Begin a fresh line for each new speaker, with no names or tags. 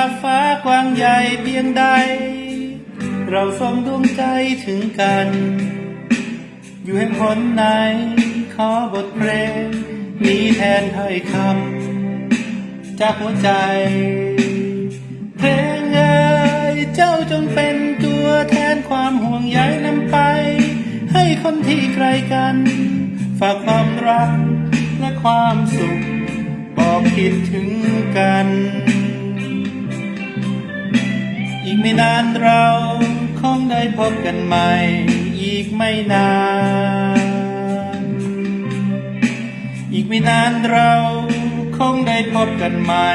าฟ้ากว้างใหญ่เพียงใด เราสองดวงใจถึงกัน อยู่แห่งหนไหน ขอบทเพลงนี้แทนถ้คำจากหัวใจ เพลงเอ่ยเจ้าจงเป็นตัวแทนความห่วงใยนำไป ให้คนที่ไกลกัน ฝากความรักและความสุข บอกคิดถึงกัน อีกไม่นานเราคงได้พบกันใหม่ อีกไม่นาน อีกไม่นานเราคงได้พบกันใหม่